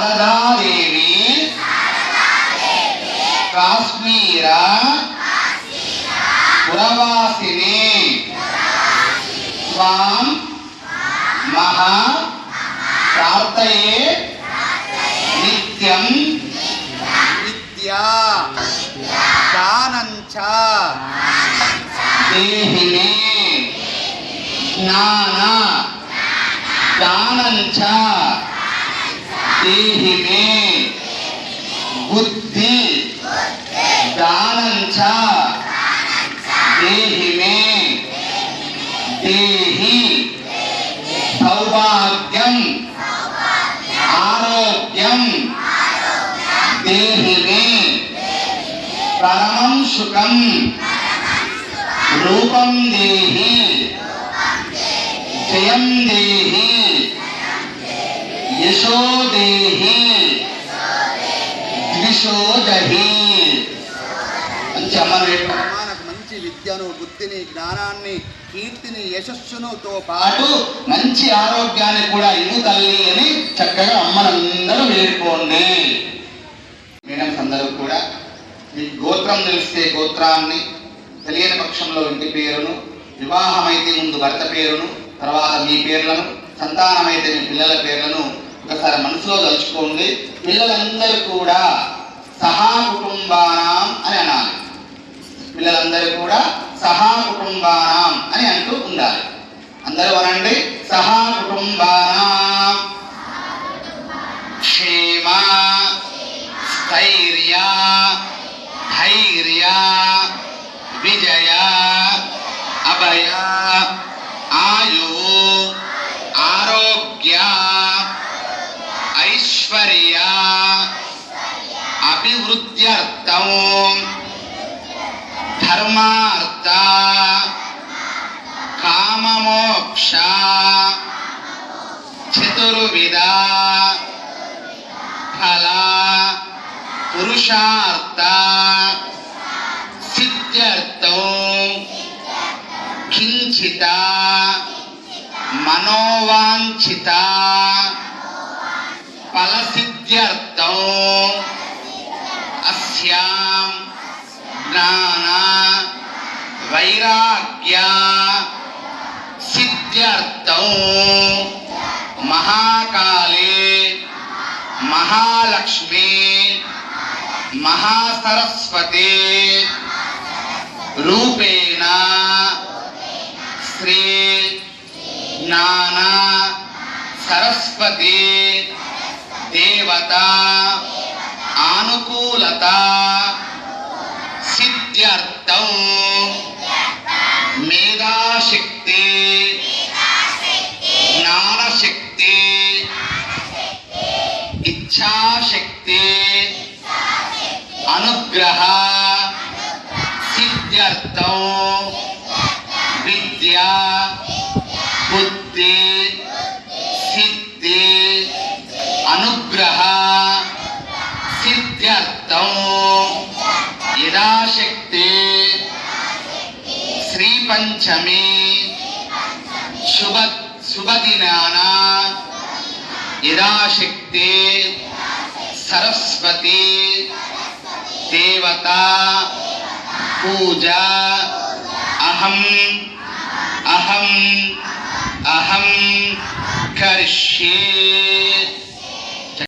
శారదాదేవి. కాశ్మీర పురవాసిని. స్వాం మహా ప్రార్థయే నిత్యం. విద్యా దానంచ. దేహిని. జ్ఞాన. దానంచ. దేహి మే బుద్ధి దానంచ దేహి మే దేహి సౌభాగ్యం ఆరోగ్యం దేహి మే పరమం సుఖం రూపం దేహి జయం దేహి దేహి దహి మనకు మంచి విద్యను బుద్ధిని జ్ఞానాన్ని కీర్తిని యశస్సునుతో పాటు మంచి ఆరోగ్యాన్ని కూడా ఇవ్వు తల్లి అని చక్కగా అమ్మనందరూ వేడుకోండి. మేడమ్స్ అందరూ కూడా మీ గోత్రం తెలిస్తే గోత్రాన్ని తెలియని పక్షంలో ఇంటి పేరును వివాహమైతే ముందు భర్త పేరును తర్వాత మీ పేర్లను సంతానమైతే మీ పిల్లల పేర్లను ఒకసారి మనసులో తలుచుకోండి. పిల్లలందరూ కూడా సహా కుటుంబానాం అని అనాలి. పిల్లలందరూ కూడా సహా కుటుంబానాం అని అంటూ ఉండాలి. అందరూ అనండి సహా కుటుంబానాం క్షేమ స్థైర్య ధైర్య విజయ అభయ. ऐश्वर्या अभिवृद्ध्यर्थं ಧರ್ಮಾರ್ಥ काममोक्षा ಚತುರ್ವಿಧ फला ಪುರುಷಾರ್ಥ ಸಿದ್ಧ್ಯರ್ಥವು किञ्चिता ಮನೋವಾಂಛಿತ ఫలసిద్ధ్యర్థం అస్యాం జ్ఞాన వైరాగ్య సిద్ధ్యర్థం మహాకాళే మహాలక్ష్మి మహాసరస్వతి రూపేణ శ్రీ జ్ఞాన సరస్వతి దేవత ఆనుకూలత సిద్ధ్యర్థం మేధాశక్తి జ్ఞానశక్తి ఇచ్ఛాశక్తి అనుగ్రహ సిద్ధ్యర్థం श्रीपंचमी। शुभ शुभ दिनाना यदाशक्ति। सरस्वती। देवता। पूजा। अहम। अहम। अहम। करिष्ये।